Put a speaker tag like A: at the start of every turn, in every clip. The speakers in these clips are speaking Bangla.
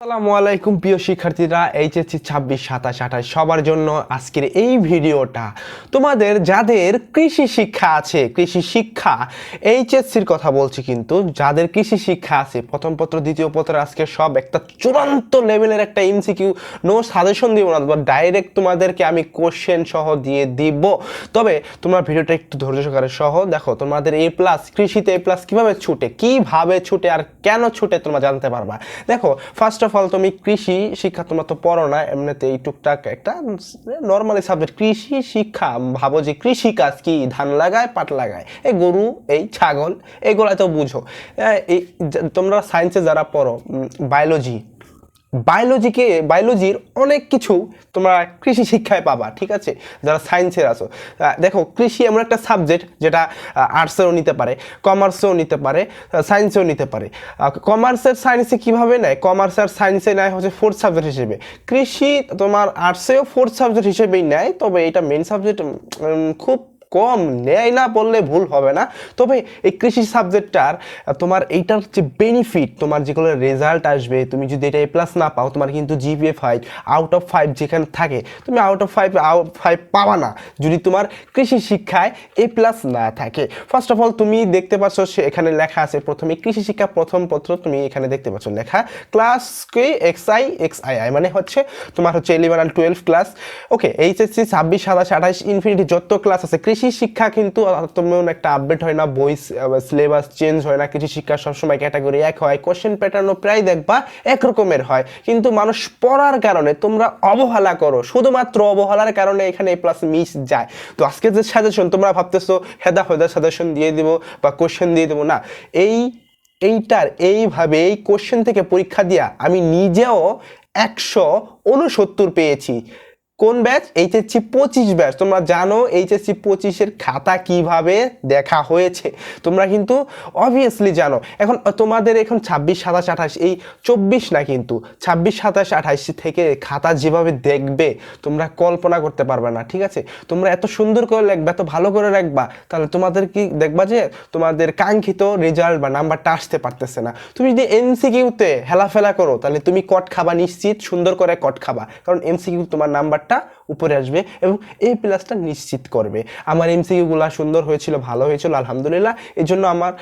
A: আসসালামু আলাইকুম, প্রিয় শিক্ষার্থীরা, এইচএসসি ছাব্বিশ, সাতাশ, আঠাশ, সবার জন্য আজকের এই ভিডিওটা। তোমাদের, যাদের কৃষি শিক্ষা আছে, কৃষি শিক্ষা এইচএসসির কথা বলছি কিন্তু, যাদের কৃষি শিক্ষা আছে, প্রথম পত্র, দ্বিতীয় পত্র, আজকে সব একটা চূড়ান্ত লেভেলের একটা এমসিকিউ নো সাজেশন দিব না ডাইরেক্ট তোমাদেরকে আমি কোশ্চেন সহ দিয়ে দিব। তবে, তোমরা ভিডিওটা একটু ধৈর্য সহকারে সহ, দেখো, তোমাদের এ প্লাস কৃষিতে এ প্লাস কীভাবে ছুটে কীভাবে ছুটে আর কেন ছুটে তোমরা জানতে পারবা। দেখো ফার্স্ট অফ অল তুমি কৃষি শিক্ষা তোমরা তো পড়ো না এমনিতে এই টুকটাক একটা নর্মালি সাবজেক্ট কৃষি শিক্ষা ভাবো যে কৃষি কাজ কি? ধান লাগায়, পাট লাগায়। এই গরু, এই ছাগল, এগুলো তো বুঝো। এই তোমরা সায়েন্সে যারা পড়ো বায়োলজি বায়োলজিকে বায়োলজির অনেক কিছু তোমরা কৃষি শিক্ষায় পাবা, ঠিক আছে? যারা সায়েন্সের আছো। দেখো, কৃষি এমন একটা সাবজেক্ট যেটা আর্টসেও নিতে পারে কমার্সেও নিতে পারে সায়েন্সেও নিতে পারে। কমার্সের সায়েন্সে কীভাবে নেয়? কমার্স আর সায়েন্সে নেয় হচ্ছে ফোর্থ সাবজেক্ট হিসেবে। কৃষি তোমার আর্টসেও ফোর্থ সাবজেক্ট হিসেবেই নেয়, তবে এটা মেন সাবজেক্ট খুব কম নেয় না বললে ভুল হবে না। তবে এই কৃষি সাবজেক্টটার তোমার এইটার যে বেনিফিট তোমার যেগুলো রেজাল্ট আসবে, তুমি যদি এটা এ প্লাস না পাও, তোমার কিন্তু GPA five out of five যেখানে থাকে, তুমি out of five out five পাবা না। যদি তোমার কৃষি শিক্ষায় এ প্লাস না থাকে। ফার্স্ট অফ অল তুমি দেখতে পাচ্ছ সে এখানে লেখা আছে, প্রথমে কৃষি শিক্ষা প্রথম পত্র তুমি এখানে দেখতে পাচ্ছ লেখা class K X I X I I মানে হচ্ছে তোমার হচ্ছে ইলেভেন আর টুয়েলভ ক্লাস ওকে এইচএসসি ছাব্বিশ, সাতাশ, আঠাশ ইনফিনিটি যত ক্লাস আছে, কৃষি শিক্ষা কিন্তু তেমন একটা আপডেট হয় না, বই সিলেবাস চেঞ্জ হয় না কৃষি শিক্ষা সবসময় ক্যাটাগরি এক হয় কোশ্চেন প্যাটার্নও প্রায় দেখবা একরকমের হয়। কিন্তু মানুষ পড়ার কারণে তোমরা অবহেলা করো, শুধুমাত্র অবহেলার কারণে এখানে এ প্লাস মিস যায়। তো আজকে যে সাজেশন তোমরা ভাবতেছো, হেদা হেদা সাজেশন দিয়ে দেবো বা কোশ্চেন দিয়ে দেবো। না, এই, এইটার এইভাবে এই কোশ্চেন থেকে পরীক্ষা দিয়া আমি নিজেও একশো উনসত্তর পেয়েছি। কোন ব্যাচ? এইচএসসি পঁচিশ ব্যাচ। তোমরা জানো এইচএসসি পঁচিশের খাতা কীভাবে দেখা হয়েছে। তোমরা কিন্তু অবভিয়াসলি জানো। এখন তোমাদের এখন ছাব্বিশ, সাতাশ, আঠাশ, এই চব্বিশ না কিন্তু, ছাব্বিশ, সাতাশ, আঠাশ থেকে খাতা যেভাবে দেখবে, তোমরা কল্পনা করতে পারবে না, ঠিক আছে? তোমরা এত সুন্দর করে লিখবা, এত ভালো করে রাখবা তাহলে তোমাদের কি দেখবা যে তোমাদের কাঙ্ক্ষিত রেজাল্ট বা নাম্বারটা আসতে পারতেছে না। তুমি যদি এমসিকিউতে হেলাফেলা করো, তাহলে তুমি কট খাবা, নিশ্চিত সুন্দর করে কট খাবা। কারণ এমসিকিউ তোমার নাম্বারটা উপরে আসবে এবং এই প্লাসটা নিশ্চিত করবে। আমার এমসিকিউগুলো সুন্দর হয়েছিল, ভালো হয়েছিল, আলহামদুলিল্লাহ। এই জন্য আমার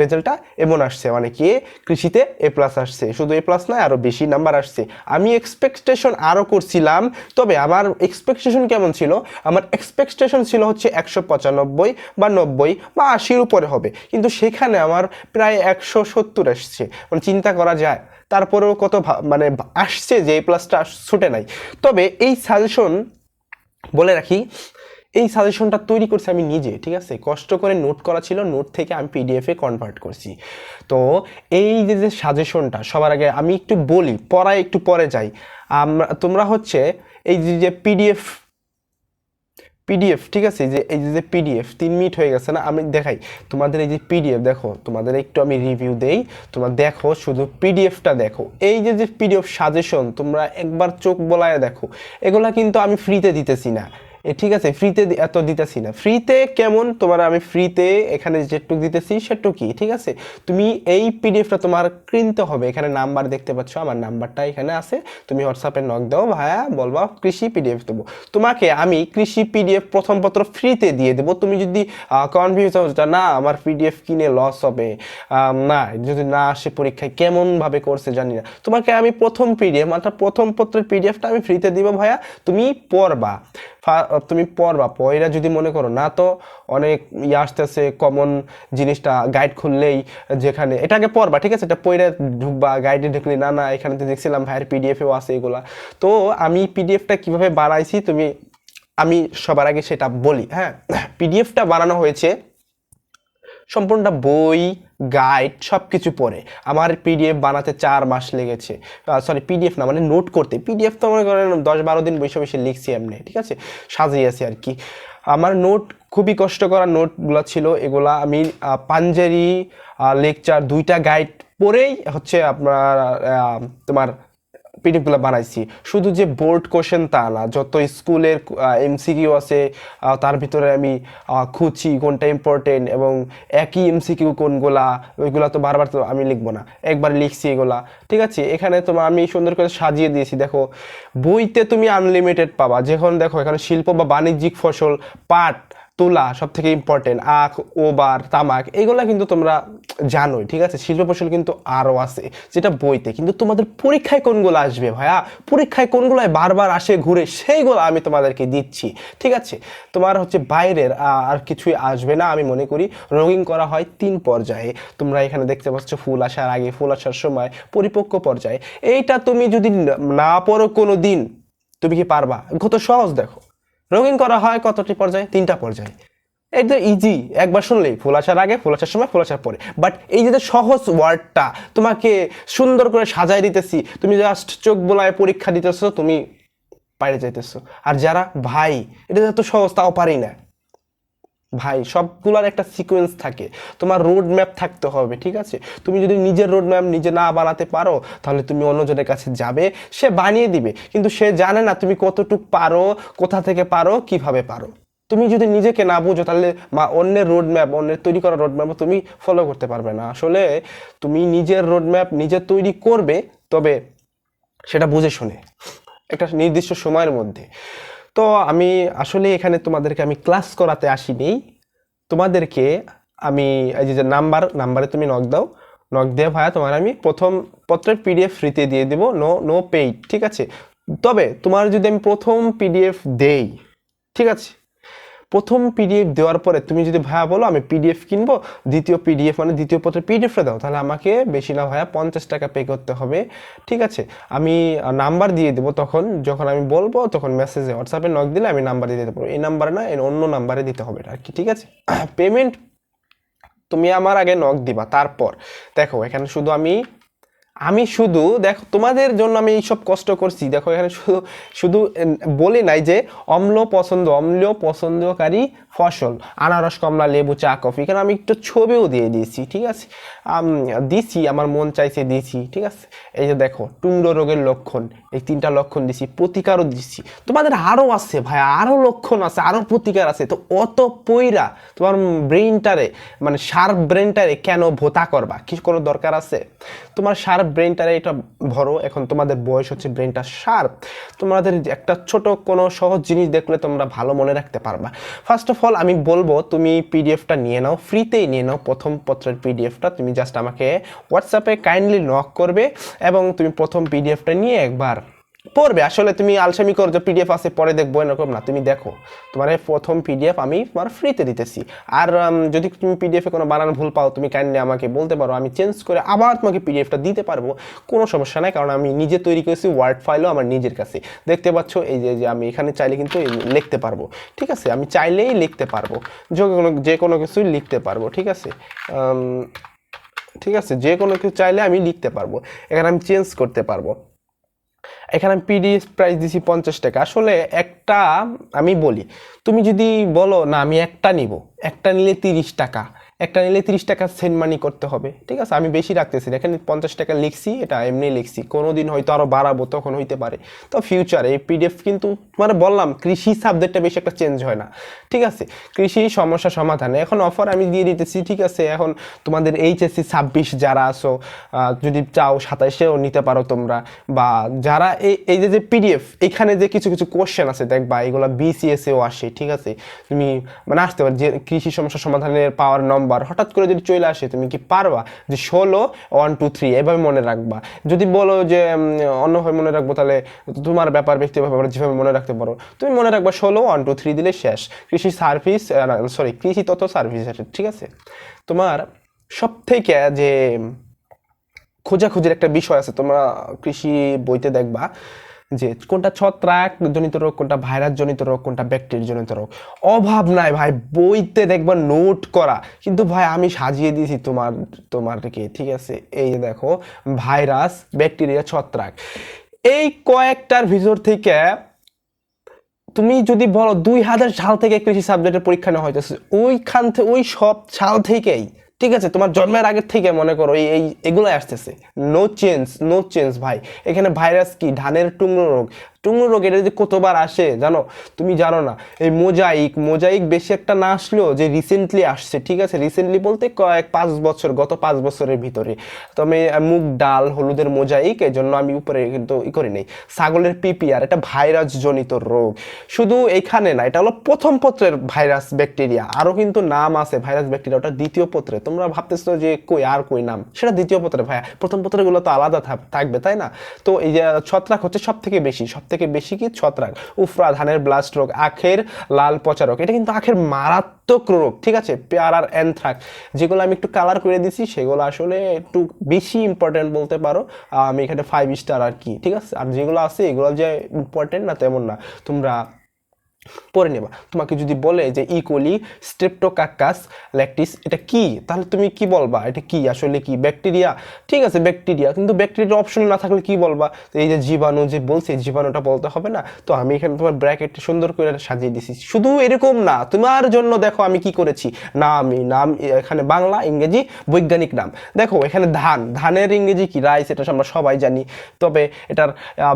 A: রেজাল্টটা এমন আসছে মানে কি, কৃষিতে এ প্লাস আসছে। শুধু এ প্লাস নয় আরও বেশি নাম্বার আসছে। আমি এক্সপেকটেশন আরও করছিলাম, তবে আমার এক্সপেকটেশন কেমন ছিল? আমার এক্সপেকটেশন ছিল হচ্ছে একশো পঁচানব্বই বা নব্বই বা আশির উপরে হবে। কিন্তু সেখানে আমার প্রায় একশো সত্তর আসছে মানে চিন্তা করা যায়, তারপরেও কত মানে আসছে যে এই প্লাসটা ছুটে নাই। তবে এই সাজেশন বলে রাখি, এই সাজেশনটা তৈরি করছি আমি নিজে, ঠিক আছে? কষ্ট করে নোট করা ছিল নোট থেকে আমি পিডিএফে কনভার্ট করছি। তো এই যে যে সাজেশনটা সবার আগে আমি একটু বলি, পড়ায় একটু পরে যাই। আমরা, তোমরা হচ্ছে এই যে পিডিএফ পিডিএফ ঠিক আছে? যে, এই যে পিডিএফ তিন মিনিট হয়ে গেছে না? আমি দেখাই। তোমাদের এই যে পিডিএফ দেখো, তোমাদের একটু আমি রিভিউ দেই। তোমরা দেখো, শুধু পিডিএফটা দেখো। এই যে যে পিডিএফ সাজেশন তোমরা একবার চোখ বলায় দেখো। এগুলা কিন্তু আমি ফ্রিতে দিতেছি না। ঠিক আছে ফ্রিতে এত দিতেছি না। ফ্রিতে কেমন? তোমার আমি ফ্রিতে এখানে যেটুক দিতেছি সেটুকুই ঠিক আছে? তুমি এই পিডিএফটা তোমার কিনতে হবে। এখানে নাম্বার দেখতে পাচ্ছ, আমার নাম্বারটা এখানে আছে। তুমি হোয়াটসঅ্যাপে নক দাও, ভাইয়া, বলবা, কৃষি পিডিএফ দেবো। তোমাকে আমি কৃষি পিডিএফ প্রথম পত্র ফ্রিতে দিয়ে দেবো। তুমি যদি কনফিউজ হও না, আমার পিডিএফ কিনে লস হবে না, যদি না আসে পরীক্ষায়, কেমনভাবে করছে জানি না। তোমাকে আমি প্রথম পিডিএফ মাত্র প্রথম পত্রের পিডিএফটা আমি ফ্রিতে দিব, ভাইয়া। তুমি পড়বা। তুমি পড়বা পয়রা যদি মনে করো না, তো অনেক ইয়ে আসতেছে কমন জিনিসটা গাইড খুললেই যেখানে, এটাকে পড়বা, ঠিক আছে? এটা পয়রা ঢুকবা গাইডে ঢুকলে, না না, এখানে তো দেখছিলাম, ভাইয়ের পিডিএফেও আছে এগুলা। তো আমি পিডিএফটা কীভাবে বানাইছি, তুমি, আমি সবার আগে সেটা বলি হ্যাঁ? পিডিএফটা বানানো হয়েছে, সম্পূর্ণটা বই গাইড সব কিছু পড়ে। আমার পিডিএফ বানাতে চার মাস লেগেছে। সরি পিডিএফ না মানে নোট করতে। পিডিএফ তো মনে করেন দশ বারো দিন বসে বসে লিখছি এমনি, ঠিক আছে? সাজিয়েছি আর কি। আমার নোট খুবই কষ্ট করা নোটগুলো ছিল। এগুলা আমি পাঞ্জেরি লেকচার দুইটা গাইড পরেই হচ্ছে আপনার তোমার পিডিএফগুলো বানাইছি। শুধু যে বোর্ড কোশ্চেন তা না, যত স্কুলের এমসিকিউ আছে তার ভিতরে আমি খুঁজছি কোনটা ইম্পর্টেন্ট এবং একই এমসিকিউ কোনগুলা, ওইগুলা তো বারবার তো আমি লিখব না। একবার লিখছি এগুলা। ঠিক আছে? এখানে তোমার আমি সুন্দর করে সাজিয়ে দিয়েছি। দেখো, বইতে তুমি আনলিমিটেড পাবা। যখন দেখো, এখানে শিল্প বা বাণিজ্যিক ফসল, পাট তুলা সব থেকে ইম্পর্টেন্ট আখ, ওবার, তামাক, এগুলা কিন্তু তোমরা জানোই, ঠিক আছে? শিল্প ফসল কিন্তু আরও আছে, যেটা বইতে। কিন্তু তোমাদের পরীক্ষায় কোনগুলো আসবে ভাইয়া? পরীক্ষায় কোনগুলোয় বারবার আসে ঘুরে, সেইগুলো আমি তোমাদেরকে দিচ্ছি, ঠিক আছে? তোমার হচ্ছে বাইরের আর কিছুই আসবে না, আমি মনে করি। রঙিন করা হয় তিন পর্যায়ে। তোমরা এখানে দেখতে পাচ্ছ ফুল আসার আগে, ফুল আসার সময়, পরিপক্ক পর্যায়ে। এইটা তুমি যদি না পড়ো কোনো দিন তুমি কি পারবা? কত সহজ দেখো। রঙিন করা হয় কতটি পর্যায়ে? তিনটা পর্যায়ে। তো ইজি একবার শুনলেই, ফুল আসার আগে, ফুল আসার সময়, ফুল আসার পরে। বাট এই যে সহজ ওয়ার্ডটা তোমাকে সুন্দর করে সাজাই দিতেছি, তুমি জাস্ট চোখ বোলায় পরীক্ষা দিতেছো, তুমি বাইরে যাইতেছো। আর যারা, ভাই, এটা তো সহজ, তাও পারি না। ভাই, সবগুলোর একটা সিকোয়েন্স থাকে। তোমার রোড ম্যাপ থাকতে হবে, ঠিক আছে? তুমি যদি নিজের রোড ম্যাপ নিজে না বানাতে পারো, তাহলে তুমি অন্যজনের কাছে যাবে, সে বানিয়ে দিবে। কিন্তু সে জানে না তুমি কতটুক পারো, কোথা থেকে পারো, কীভাবে পারো। তুমি যদি নিজেকে না বুঝো, তাহলে মা, অন্যের রোড ম্যাপ অন্যের তৈরি করা রোড ম্যাপও তুমি ফলো করতে পারবে না। আসলে তুমি নিজের রোড ম্যাপ নিজে তৈরি করবে, তবে সেটা বুঝে শুনে। একটা নির্দিষ্ট সময়ের মধ্যে। তো আমি আসলে এখানে তোমাদেরকে আমি ক্লাস করাতে আসিনি। তোমাদেরকে আমি এই যে নাম্বার নাম্বারে তুমি নক দাও। নক দিয়ে ভাইয়া তোমার আমি প্রথম পত্রের পিডিএফ ফ্রিতে দিয়ে দেবো নো নো পেইড ঠিক আছে? তবে তোমার যদি আমি প্রথম পিডিএফ দেই, ঠিক আছে? প্রথম পিডিএফ দেওয়ার পরে তুমি যদি ভাইয়া বলো, আমি পিডিএফ কিনবো, দ্বিতীয় পিডিএফ মানে দ্বিতীয় পত্রের পিডিএফটা দাও, তাহলে আমাকে বেশি না ভাইয়া পঞ্চাশ টাকা পে করতে হবে। ঠিক আছে? আমি নাম্বার দিয়ে দেবো তখন, যখন আমি বলব, তখন মেসেজে হোয়াটসঅ্যাপে নক দিলে আমি নাম্বার দিয়ে দিতে পারব। এই নাম্বারে না অন্য নাম্বারে দিতে হবে আর কি, ঠিক আছে? পেমেন্ট তুমি আমার আগে নক দিবা, তারপর। দেখো, এখানে শুধু আমি আমি শুধু, দেখো, তোমাদের জন্য আমি এইসব কষ্ট করছি। দেখো, এখানে শুধু শুধু বলি নাই যে অম্ল পছন্দ, অম্ল পছন্দকারী ফসল, আনারস, কমলা, লেবু, চা, কফি। এখানে আমি একটু ছবিও দিয়ে দিয়েছি, ঠিক আছে? দিছি, আমার মন চাইছে দিয়েছি ঠিক আছে? এই যে দেখো টুমড়ো রোগের লক্ষণ, এই তিনটা লক্ষণ দিছি, প্রতিকারও দিছি। তোমাদের আরও আছে ভাই আরও লক্ষণ আছে আরও প্রতিকার আছে। তো অত পইরা তোমার ব্রেইনটারে মানে শার্প ব্রেনটারে কেন ভোতা করবা? কি কোনো দরকার আছে? তোমার শার্প ব্রেনটারে এটা ভরো। এখন তোমাদের বয়স হচ্ছে ব্রেনটা শার্প তোমাদের একটা ছোট কোনো সহজ জিনিস দেখলে তোমরা ভালো মনে রাখতে পারবা। ফার্স্ট অফ অল আমি বলব, তুমি পিডিএফটা নিয়ে নাও ফ্রিতেই নিয়ে নাও প্রথম পত্রের পিডিএফটা তুমি জাস্ট আমাকে হোয়াটসঅ্যাপে কাইন্ডলি নক করবে এবং তুমি প্রথম পিডিএফটা নিয়ে একবার পড়বে। আসলে তুমি আলসামি করো, যে পিডিএফ আছে, পরে দেখব, এরকম না। তুমি দেখো। তোমার প্রথম পিডিএফ আমি তোমার ফ্রিতে দিতেছি। আর যদি তুমি পিডিএফে কোনো বানান ভুল পাও, তুমি কাইন্ডলি আমাকে বলতে পারো। আমি চেঞ্জ করে আবার তোমাকে পিডিএফটা দিতে পারব। কোনো সমস্যা নাই, কারণ আমি নিজে তৈরি করেছি ওয়ার্ড ফাইলও আমার নিজের কাছে। দেখতে পাচ্ছ, এই যে আমি এখানে চাইলে কিন্তু লিখতে পারব। ঠিক আছে? আমি চাইলেই লিখতে পারব। যে কোনো যে কোনো কিছুই লিখতে পারব। ঠিক আছে? ঠিক আছে? যে কোনো কিছু চাইলে আমি লিখতে পারব। এখানে আমি চেঞ্জ করতে পারব। এখানে আমি পিডিএস প্রাইস দিছি পঞ্চাশ টাকা। আসলে একটা আমি বলি, তুমি যদি বলো, না, আমি একটা নিব। একটা নিলে তিরিশ টাকা। একটা নিলে তিরিশ টাকা সেন্ড মানি করতে হবে। ঠিক আছে? আমি বেশি রাখতেছি। এখানে পঞ্চাশ টাকা লিখছি, এটা এমনি লিখছি। কোনো দিন হয়তো আরও বাড়াবো, তখন হইতে পারে। তো ফিউচারে এই পিডিএফ কিন্তু মানে বললাম, কৃষি সাবজেক্টটা বেশি একটা চেঞ্জ হয় না। ঠিক আছে? কৃষি সমস্যা সমাধানে। এখন অফার আমি দিয়ে দিতেছি, ঠিক আছে? এখন তোমাদের এইচএসসি ছাব্বিশ যারা আসো যদি চাও, সাতাইশেও নিতে পারো তোমরা। বা যারা এই এই যে যে পিডিএফ এখানে যে কিছু কিছু কোশ্চেন আছে, দেখবা, এগুলো বিসিএসএও আসে, ঠিক আছে? তুমি মানে আসতে পারো যে কৃষি সমস্যা সমাধানের পাওয়ার নম্বর হঠাৎ করে যদি চলে আসে, তুমি কি পারবা? যে ষোলো ওয়ান টু থ্রি এভাবে মনে রাখবা। যদি বলো যে অন্যভাবে মনে রাখব, তাহলে তোমার ব্যাপার ব্যক্তিগত ব্যাপার যেভাবে মনে রাখতে পারো তুমি মনে রাখবা ষোলো ওয়ান টু থ্রি দিলে শেষ। কৃষি সার্ভিস সরি কৃষি তথ্য সার্ভিস ঠিক আছে? তোমার সব থেকে যে খোঁজাখুঁজির একটা বিষয় আছে, তোমরা কৃষি বইতে দেখবা যে কোনটা ছত্রাক জনিত রোগ, কোনটা ভাইরাস জনিত রোগ, কোনটা ব্যাকটেরিয়া জনিত রোগ। অভাব নাই ভাই, বইতে দেখবা নোট করা। কিন্তু ভাই, আমি সাজিয়ে দিয়েছি তোমার, তোমারকে, ঠিক আছে? এই দেখো, ভাইরাস ব্যাকটেরিয়া ছত্রাক। এই কয়েকটার ভিতর থেকে তুমি যদি বলো দুই হাজার সাল থেকে কৃষি সাবজেক্টের পরীক্ষা নেওয়া হইতেছে, ওইখান থেকে ওই সব সাল থেকেই ঠিক আছে, তোমার জন্মের আগের থেকে মনে করো এই এগুলো আসতেছে। নো চেঞ্জ নো চেঞ্জ ভাই। এখানে ভাইরাস কি? ধানের টুংরো রোগ। টুংরো রোগ এটা যে কতবার আসে, জানো? তুমি জানো না। এই মোজাইক মোজাইক বেশি একটা না আসলেও যে রিসেন্টলি আসছে, ঠিক আছে? রিসেন্টলি বলতে কয়েক পাঁচ বছর, গত পাঁচ বছরের ভিতরে। তো আমি মুগ ডাল, হলুদের মোজাইক এই জন্য আমি উপরে কিন্তু ই করি নেই। ছাগলের পিপিআর এটা ভাইরাস জনিত রোগ। শুধু এখানে না, এটা হলো প্রথম পত্রের ভাইরাস ব্যাকটেরিয়া। আরও কিন্তু নাম আছে, ভাইরাস ব্যাকটেরিয়া, ওটা দ্বিতীয় পত্রে। তোমরা ভাবতেছো যে কই, আর কই নাম? সেটা দ্বিতীয় পত্রে, ভাইয়া। প্রথম পত্রগুলো তো আলাদা থাকবে, তাই না? তো এই যে ছত্রাক হচ্ছে সব থেকে বেশি সব থেকে বেশি কি? ছত্রাক, উফরা, ধানের ব্লাস্ট রোগ, আখের লাল পচা রোগ। এটা কিন্তু আখের মারাত্মক রোগ, ঠিক আছে? পেয়ারার অ্যানথ্রাক। যেগুলো আমি একটু কালার করে দিছি, সেগুলো আসলে একটু বেশি ইম্পর্টেন্ট বলতে পারো। আমি এখানে ফাইভ স্টার আর কি, ঠিক আছে? আর যেগুলো আছে, এগুলো যে ইম্পর্টেন্ট না, তেমন না। তোমরা পড়ে নেবা। তোমাকে যদি বলে যে. ইকোলি স্ট্রেপ্টোকাক্কাস ল্যাকটিস এটা কি? তাহলে তুমি কি বলবা? এটা কি? আসলে কি? ব্যাকটেরিয়া ঠিক আছে ব্যাকটেরিয়া কিন্তু ব্যাকটেরিয়া অপশন না থাকলে কি বলবা? এই যে জীবাণু যে বলছে জীবাণুটা বলতে হবে না? তো আমি এখানে তোমার ব্র্যাকেটটা সুন্দর করে সাজিয়ে দিছি। শুধু এরকম না, তোমার জন্য দেখো আমি কি করেছি। নাম নাম, এখানে বাংলা, ইংরেজি, বৈজ্ঞানিক নাম। দেখো, এখানে ধান। ধানের ইংরেজি কি? রাইস, এটা আমরা সবাই জানি। তবে এটার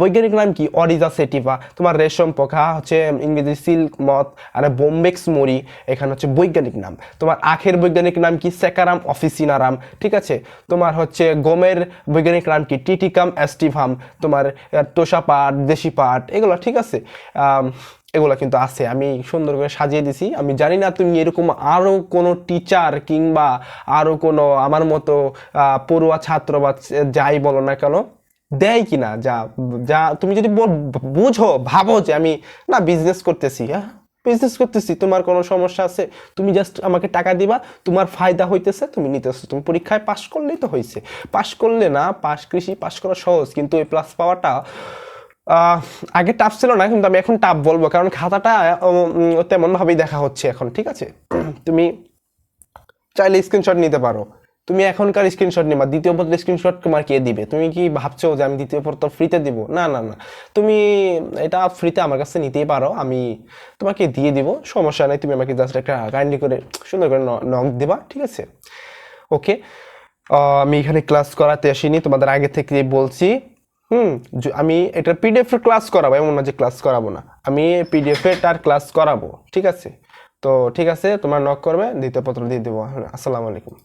A: বৈজ্ঞানিক নাম কি? অরিজা সেটিভা তোমার রেশম পোকা, হচ্ছে, ইংরেজি সিল্ক মথ আর বোম্বেক্স মরি এখানে হচ্ছে বৈজ্ঞানিক নাম। তোমার আখের বৈজ্ঞানিক নাম কি? সেকারাম অফিসিনারাম। ঠিক আছে? তোমার হচ্ছে গমের বৈজ্ঞানিক নাম কি? টিটিকাম অ্যাস্টিভাম। তোমার তোষা পাট দেশি পাট এগুলো ঠিক আছে? এগুলো কিন্তু আছে। আমি সুন্দর করে সাজিয়ে দিছি। আমি জানি না তুমি এরকম আরও কোনো টিচার কিংবা আরও কোনো আমার মতো পড়ুয়া ছাত্র বা, যাই বলো না কেন দেয় কিনা? যা যা তুমি যদি বুঝো, ভাবো যে আমি, না বিজনেস করতেছি হ্যাঁ? বিজনেস করতেছি, তোমার কোনো সমস্যা আছে? তুমি জাস্ট আমাকে টাকা দিবা, তোমার ফায়দা হইতেছে, তুমি নিতেছো। তুমি পরীক্ষায় পাশ করলেই তো হয়েছে পাশ করলে না পাশ কৃষি পাশ করা সহজ, কিন্তু এই প্লাস পাওয়াটা আগে টাফ ছিল না, কিন্তু আমি এখন টাফ বলব, কারণ খাতাটা তেমনভাবেই দেখা হচ্ছে এখন, ঠিক আছে? তুমি চাইলে স্ক্রিনশট নিতে পারো। তুমি এখনকার স্ক্রিনশট নিবা, দ্বিতীয় পত্রের স্ক্রিনশট তোমার কে দিবে? তুমি কি ভাবছ যে আমি দ্বিতীয় পত্র ফ্রিতে দিব? না না না। তুমি এটা ফ্রিতে আমার কাছে নিতেই পারো, আমি তোমাকে দিয়ে দিব, সমস্যা নেই, তুমি আমাকে জাস্ট একটা কাইন্ডলি করে সুন্দর করে নক দিবা, ঠিক আছে? ওকে আমি এখানে ক্লাস করাতে আসিনি, তোমাদের আগে থেকে বলছি, হুম আমি এটা পিডিএফ এর ক্লাস করাবো, এমন না যে ক্লাস করাবো না। আমি পিডিএফ এটার ক্লাস করাবো, ঠিক আছে? তো ঠিক আছে, তোমার নক করবে, দ্বিতীয় পত্র দিয়ে দেবো। আসসালামু আলাইকুম।